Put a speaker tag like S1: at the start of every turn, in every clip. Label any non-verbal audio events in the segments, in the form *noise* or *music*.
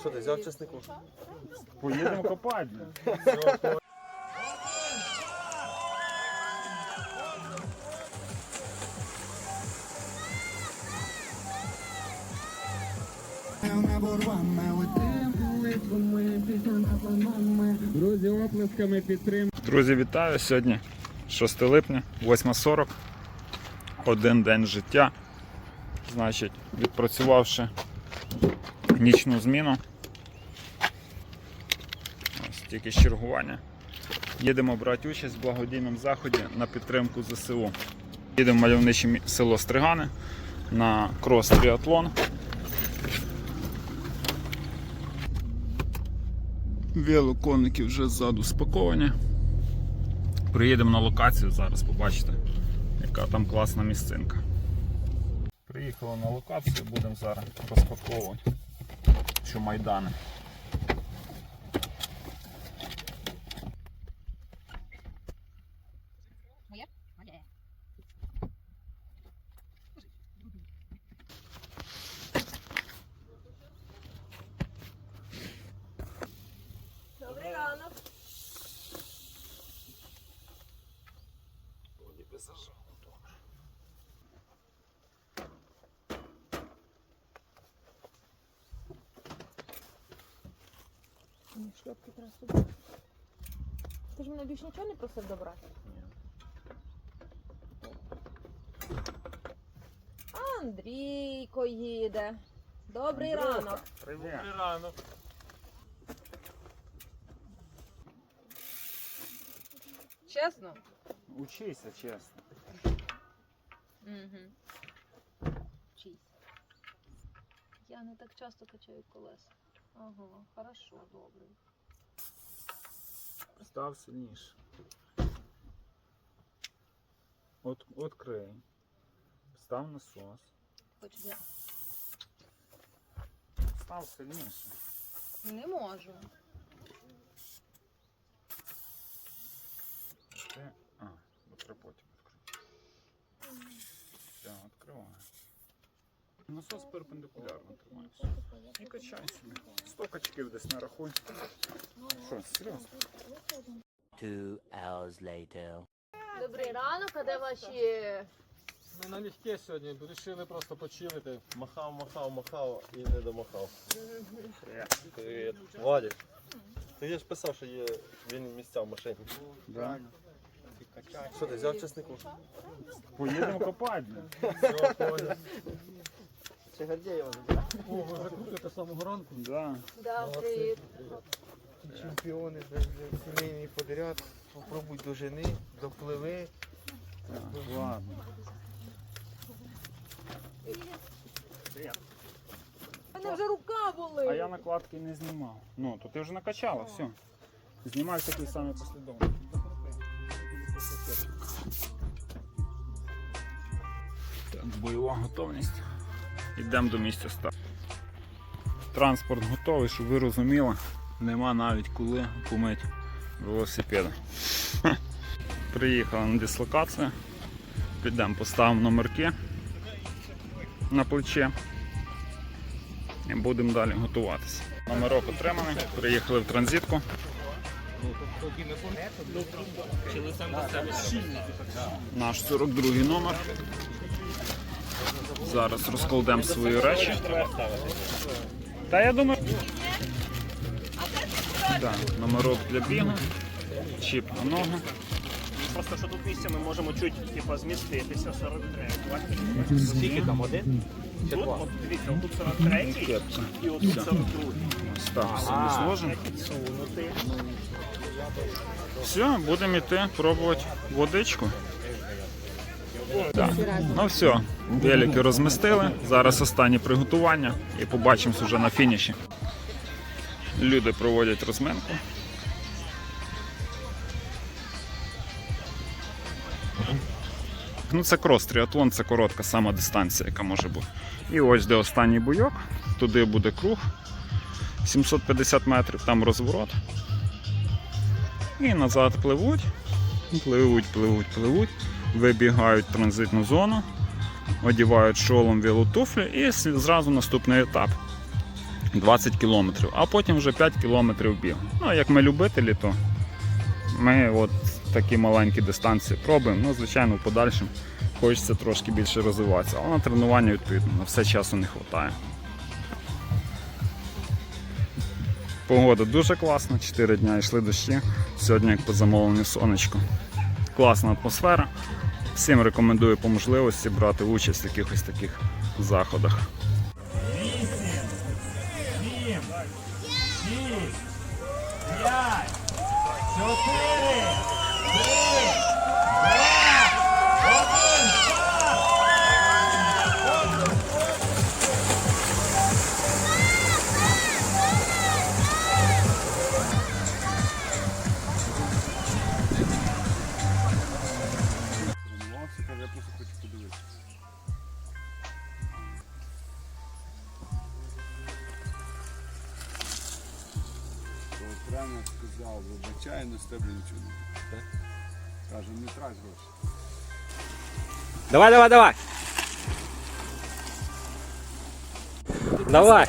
S1: Що ти взяв чеснику?
S2: Поїдемо копати.
S3: Друзі, оплесками підтримуємо.
S2: Друзі, вітаю! Сьогодні 6 липня, 8.40. Один день життя. Значить, відпрацювавши нічну зміну. Ось тільки чергування. Їдемо брати участь в благодійному заході на підтримку ЗСУ. Їдемо в мальовниче село Стригани на крос-тріатлон. Велоконники вже ззаду спаковані. Приїдемо на локацію зараз, побачите, яка там класна місцинка. Приїхали на локацію, будемо зараз розпаковувати майдани.
S4: Шльопки треба собі. Ти ж мене більш нічого не просив добрати? Андрійко їде. Добрий ранок.
S2: Привіт!
S1: Рано.
S4: Чесно?
S2: Учися, чесно.
S4: Угу. Чись. Я не так часто качаю колеса. Ага, хорошо, добре.
S2: Став сильніше. От, открий. Став насос.
S4: Хочеш я?
S2: Став сильніше.
S4: Не можу.
S2: Ти... А, добре потім відкрив. Все, відкриваю. Насос перпендикулярно тримається. І качай собі. Сто качків десь нарахуй. Що, серйозно?
S5: Two hours later.
S4: Добрий ранок, а де ваші.
S1: Ми налегке сьогодні, вирішили просто почилити. Махав, махав, махав і не домахав. Привіт. Вадик. Ти ж писав, що є вільні місця в машині.
S2: Да.
S1: Що ти взяв чеснику?
S2: Поїдемо копати.
S1: Все, понял.
S6: Чи Гордєєва
S1: О, купите самого ранку?
S2: Да.
S4: Да, привіт.
S6: чемпіони, сімейний подряд. Попробуй до жени, допливи.
S2: Так, ладно.
S4: У мене вже рука болить.
S2: А я накладки не знімав. Ну, то ти вже накачала, все. Знімай такий самий послідовний. Так, бойова готовність. Йдемо до місця старту. Транспорт готовий, щоб ви розуміли, нема навіть коли помити велосипеди. Ха. *laughs* Приїхали на дислокацію. Підемо поставимо номерки на плече і будемо далі готуватися. Номерок отриманий, приїхали в транзитку. Наш 42 номер. Зараз розкладемо свої речі. Та я думаю. Да, номерок для бігу, чіп на ногу.
S7: Просто що тут місця ми можемо чуть типу, зміститися 43.
S6: Скільки там один?
S7: Тут, от, дивіться, тут 43 і от 42.
S2: Ось так, собі зложимо.
S7: Підсунути.
S2: Все, будемо йти пробувати водичку. Так. Ну все, велики розмістили. Зараз останні приготування і побачимось вже на фініші. Люди проводять розминку. Ну це крос, тріатлон, це коротка сама дистанція, яка може бути. І ось де останній бойок, туди буде круг 750 метрів, там розворот. І назад пливуть, пливуть, пливуть, пливуть, вибігають в транзитну зону, одівають шолом велотуфлі і зразу наступний етап. 20 кілометрів, а потім вже 5 кілометрів біг. Ну, як ми любителі, то ми от такі маленькі дистанції пробуємо. Ну, звичайно, в подальшому хочеться трошки більше розвиватися, але на тренування відповідно на все часу не вистачає. Погода дуже класна, 4 дня йшли дощі. Сьогодні як по замовленню сонечко класна атмосфера. Всім рекомендую по можливості брати участь в якихось таких заходах.
S8: 8, 7, 6, 5, 4, То прямо сказав, вибачай, але з тебе нічого не буде. Каже, не трать гроші.
S3: Давай, давай, давай. Давай.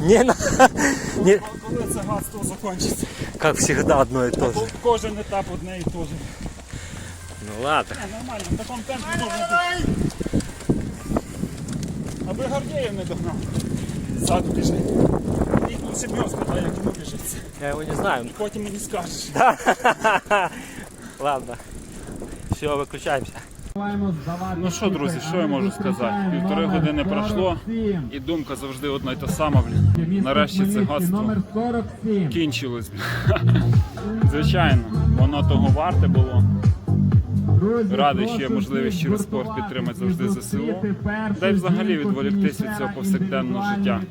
S3: Не, на... не,
S2: Коли це гадство закінчиться?
S3: как всегда одно и то же.
S2: Кожен етап одне і те же.
S3: Ну ладно.
S2: Нормально, в такому темпі можна бути. Аби Гордєєв не догнав. Ззаду біжить. І лучше б його як йому біжиться.
S3: Я его не знаю.
S2: Потім мені скажеш. *laughs*
S3: Ладно. Все, выключаемся.
S2: Ну що, друзі, що я можу сказати? Півтори години пройшло, і думка завжди одна й та сама. Блін. Нарешті це гадство кінчилось. блін. *laughs* Звичайно, воно того варте було. Радий, що є можливість через спорт підтримати завжди ЗСУ. Та й взагалі відволіктись від цього повсякденного життя.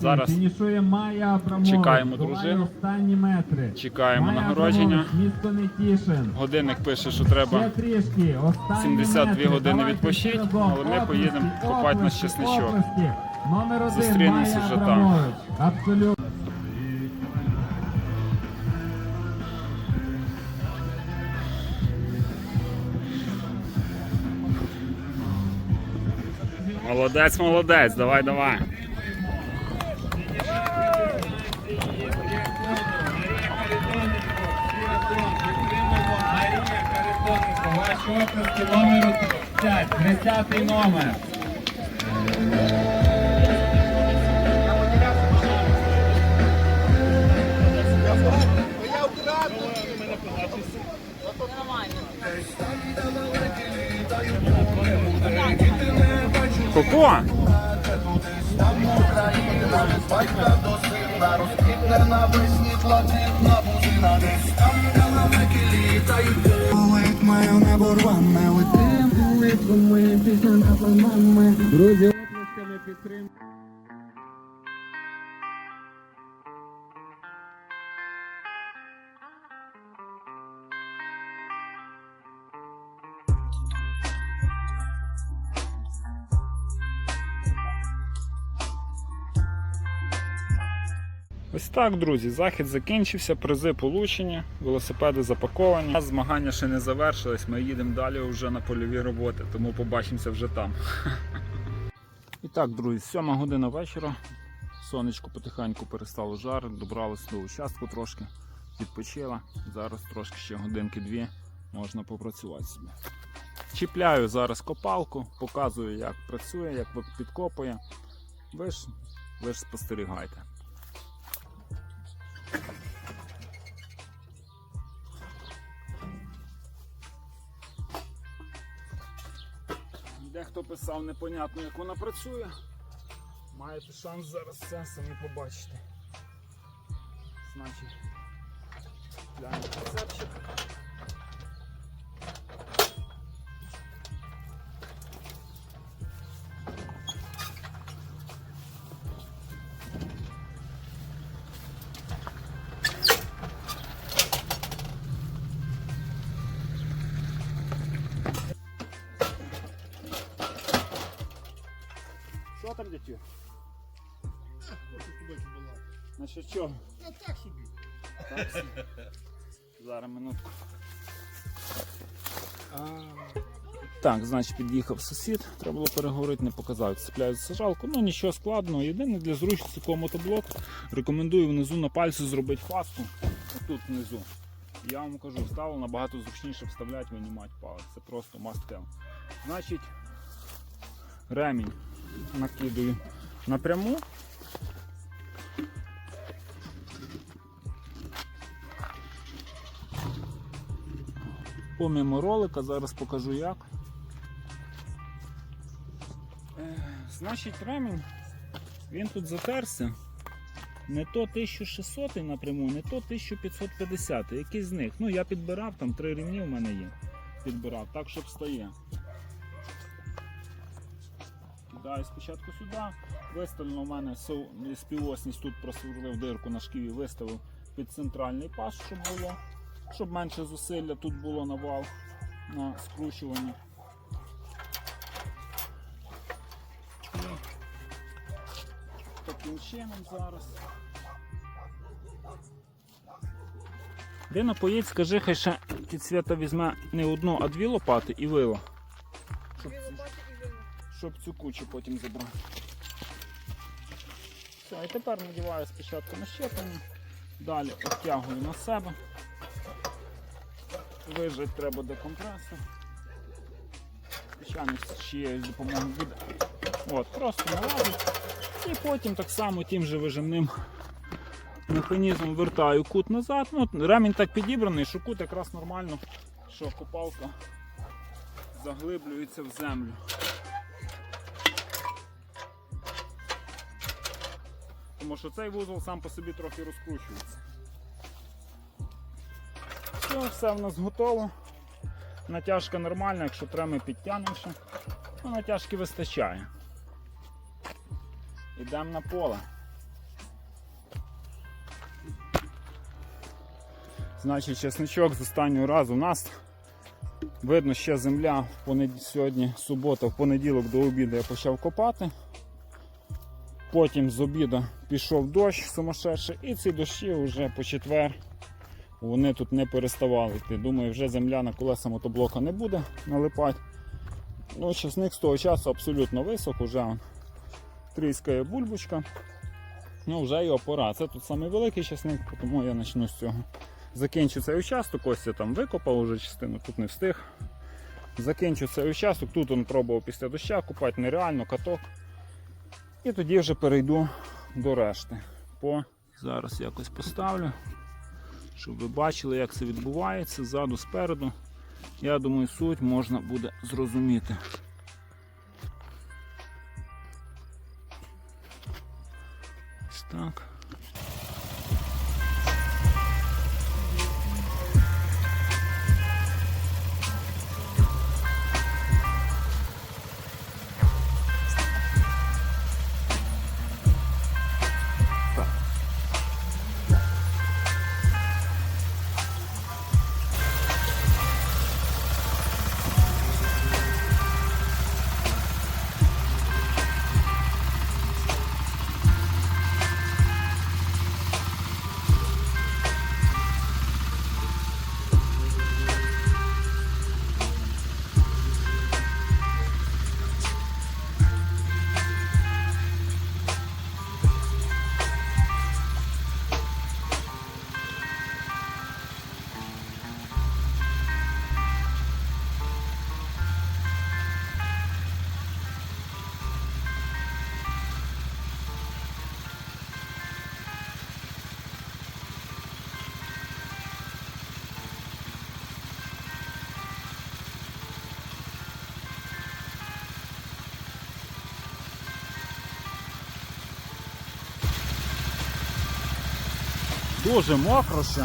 S2: Зараз чекаємо дружину, чекаємо нагородження. Годинник пише, що треба 72 години відпочити, але ми поїдемо копати на щасничок. Зустрінемося вже там. Молодець, молодець, давай, давай.
S3: Ваші оплески номеру 30, 30 номер.
S2: Коко?
S3: Друзі, оплесками підтримуємо.
S2: Ось так, друзі, захід закінчився, призи получені, велосипеди запаковані. Змагання ще не завершились, ми їдемо далі вже на польові роботи, тому побачимося вже там. І так, друзі, сьома година вечора. Сонечко потихеньку перестало жарити, добралися до участку трошки, відпочила. Зараз трошки ще годинки-дві можна попрацювати собі. Чіпляю зараз копалку, показую, як працює, як підкопує. Ви ж, ви ж спостерігайте. Дехто писав непонятно, як вона працює. Маєте шанс зараз це самі побачити. Значить, гляньте рецепчик. Дитю? Значить що? так собі. Так собі. Зараз минутку. Так, значить, під'їхав сусід, треба було переговорити, не показав, цепляють сажалку. Ну нічого складного. Єдине для зручності такого мотоблок. Рекомендую внизу на пальці зробити фаску. Тут внизу. Я вам кажу, стало набагато зручніше вставляти, винімати палець. Це просто have. Значить, ремінь накидаю напряму. Помімо ролика, зараз покажу як. Е, Значить, ремінь, він тут затерся. Не то 1600 напряму, не то 1550. Який з них? Ну, я підбирав, там три рівні в мене є. Підбирав, так, щоб стає. Кидаю спочатку сюди. Виставлено у мене співосність тут просверлив дирку на шківі, виставив під центральний пас, щоб було, щоб менше зусилля тут було на вал на скручуванні. І Таким чином зараз. Де напоїть, скажи, хай ще кіт свята візьме не одну, а дві лопати і вило. Щоб, цю кучу потім забрати. Все, і тепер надіваю спочатку на щеплення, далі обтягую на себе. Вижити треба декомпресор. Звичайно, з чиєюсь допомогою буде. От, просто налазить. І потім так само тим же вижимним механізмом вертаю кут назад. Ну, ремінь так підібраний, що кут якраз нормально, що копалка заглиблюється в землю. Тому що цей вузол сам по собі трохи розкручується. Все, все в нас готово. Натяжка нормальна, якщо треба, ми підтягнемо. Ну, натяжки вистачає. Йдемо на поле. Значить, чесничок з останнього разу у нас видно ще земля в понед... сьогодні субота, в понеділок до обіду я почав копати. Потім з обіду пішов дощ сумасшедший, і ці дощі вже по четвер вони тут не переставали йти. Думаю, вже земля на колеса мотоблока не буде налипати. Ну, часник з того часу абсолютно висох, вже тріскає бульбочка. Ну, вже його пора. Це тут самий великий часник, тому я почну з цього. Закінчу цей участок, ось я там викопав уже частину, тут не встиг. Закінчу цей участок, тут він пробував після доща купати нереально каток. І тоді вже перейду до решти. По... Зараз якось поставлю, щоб ви бачили, як це відбувається ззаду, спереду. Я думаю, суть можна буде зрозуміти. Ось так. Дуже мокро ще.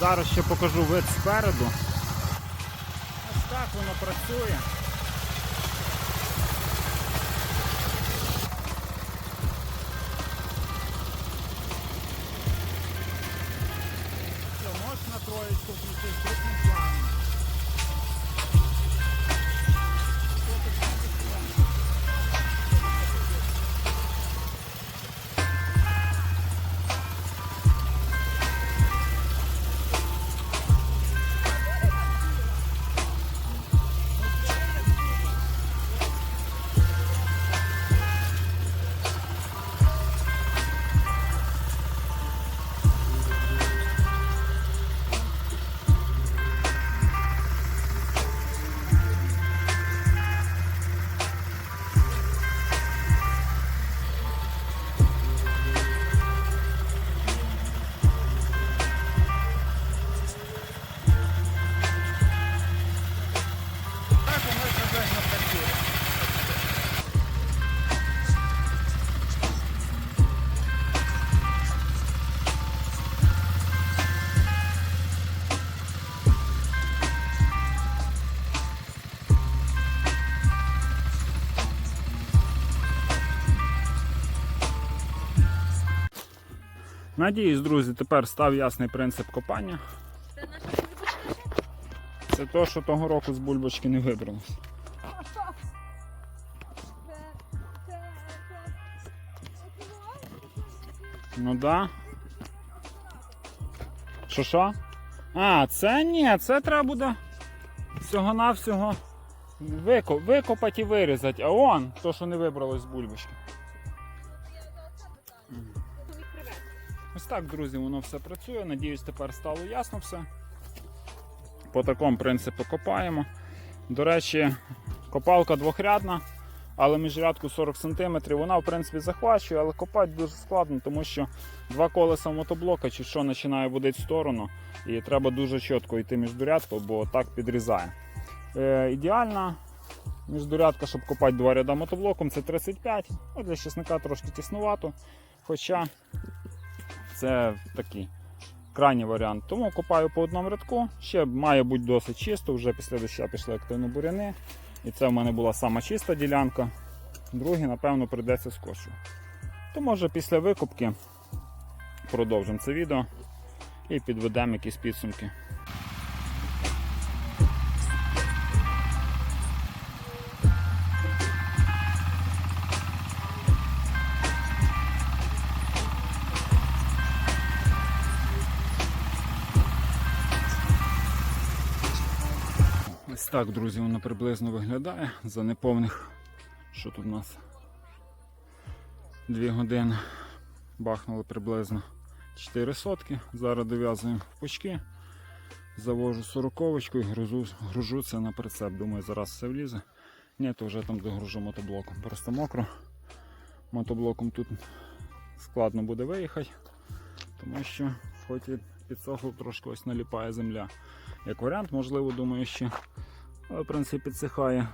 S2: Зараз ще покажу вид спереду. Ось так воно працює. Все, можна троєчку включити крупним планом. Надіюсь, друзі, тепер став ясний принцип копання.
S4: Це наша бульбочка.
S2: Це то, що того року з бульбочки не вибралось. Ну да. Що що? А, це ні, це треба буде всього-навсього викопати і вирізати. А он, то, що не вибралось з бульбочки. Так, друзі, воно все працює. Надіюсь, тепер стало ясно все. По такому принципу копаємо. До речі, копалка двохрядна, але міжрядку 40 см. Вона, в принципі, захвачує, але копати дуже складно, тому що два колеса мотоблока чи що починає водити в сторону. І треба дуже чітко йти міждурядку, бо так підрізає. Е, ідеальна міждурядка, щоб копати два ряда мотоблоком, це 35. Ну, для чесника трошки тіснувато. Хоча це такий крайній варіант. Тому копаю по одному рядку. Ще має бути досить чисто. Вже після дощу пішли активно буряни. І це в мене була сама чиста ділянка. Другі, напевно, прийдеться скошу. То може після викупки продовжимо це відео і підведемо якісь підсумки. Так, друзі, воно приблизно виглядає за неповних, що тут у нас? Дві години бахнули приблизно 4 сотки. Зараз дов'язуємо в пучки, завожу сороковочку і гружу, гружу це на прицеп. Думаю, зараз все влізе. Ні, то вже там догружу мотоблоком. Просто мокро. Мотоблоком тут складно буде виїхати, тому що хоч і підсохло трошки ось наліпає земля. Як варіант, можливо, думаю, ще. Але, в принципі, підсихає.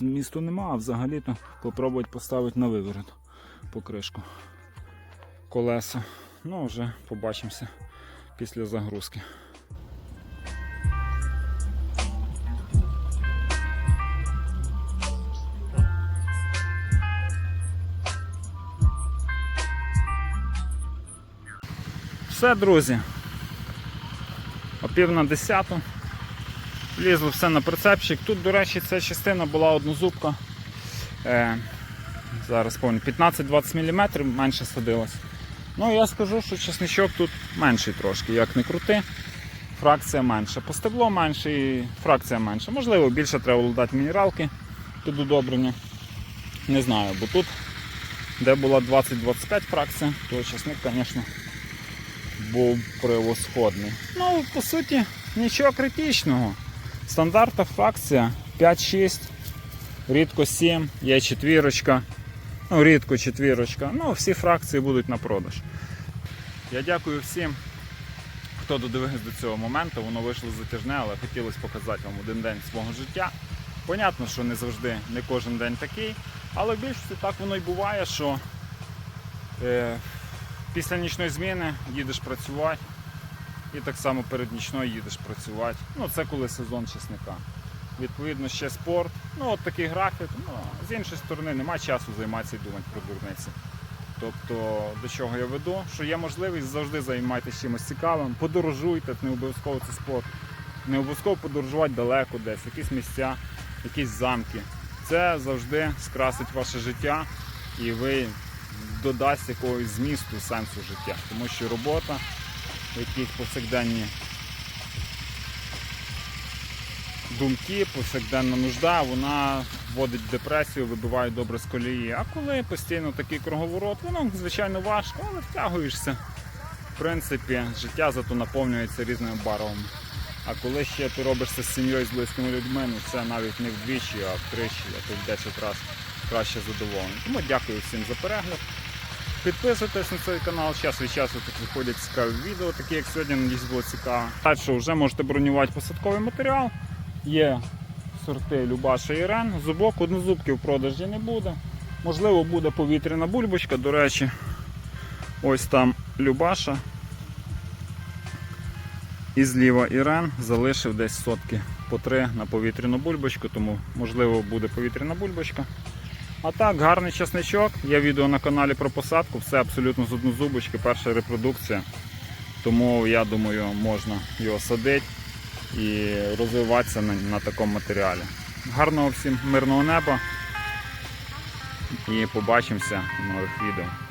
S2: Місту нема, а взагалі-то попробувати поставити на виворот покришку колеса. Ну, вже побачимося після загрузки. Все, друзі. О пів на десяту. Лізло все на прицепчик. Тут, до речі, ця частина була однозубка. Е, зараз помню, 15-20 мм менше садилось. Ну я скажу, що чесничок тут менший трошки, як не крути. Фракція менша. По стебло менше і фракція менша. Можливо, більше треба додати мінералки під удобрення. Не знаю, бо тут, де була 20-25 фракція, то чесник, звісно, був превосходний. Ну, по суті, нічого критичного. Стандартна фракція 5-6, рідко 7, є четвірочка, ну рідко четвірочка. Ну, всі фракції будуть на продаж. Я дякую всім, хто додивився до цього моменту. Воно вийшло затяжне, але хотілося показати вам один день свого життя. Понятно, що не завжди, не кожен день такий, але в більшості так воно і буває, що е, після нічної зміни їдеш працювати. І так само перед нічною їдеш працювати. Ну, це коли сезон чесника. Відповідно, ще спорт. Ну, от такий графік. Ну, з іншої сторони, немає часу займатися і думати про дурниці. Тобто, до чого я веду, що є можливість завжди займатися чимось цікавим, подорожуйте, не обов'язково це спорт. Не обов'язково подорожувати далеко десь, якісь місця, якісь замки. Це завжди скрасить ваше життя і ви додасть якогось змісту, сенсу життя. Тому що робота якісь повсякденні думки, повсякденна нужда, вона вводить в депресію, вибиває добре з колії. А коли постійно такий круговорот, воно звичайно важко, але втягуєшся. В принципі, життя зато наповнюється різними барвами. А коли ще ти робишся з сім'єю, з близькими людьми, ну це навіть не вдвічі, а втричі, а то в 10 разів краще задоволений. Тому дякую всім за перегляд. Підписуйтесь на цей канал, час від часу тут виходять цікаві відео, такі як сьогодні, надіюсь, було цікаво. Так що вже можете бронювати посадковий матеріал. Є сорти Любаша і Рен. Зубок однозубки в продажі не буде. Можливо, буде повітряна бульбочка, до речі. Ось там Любаша. І зліва Ірен залишив десь сотки по три на повітряну бульбочку, тому можливо буде повітряна бульбочка. А так, гарний часничок. Є відео на каналі про посадку, все абсолютно з однозубочки, перша репродукція. Тому я думаю, можна його садити і розвиватися на, на такому матеріалі. Гарного всім мирного неба і побачимося в нових відео.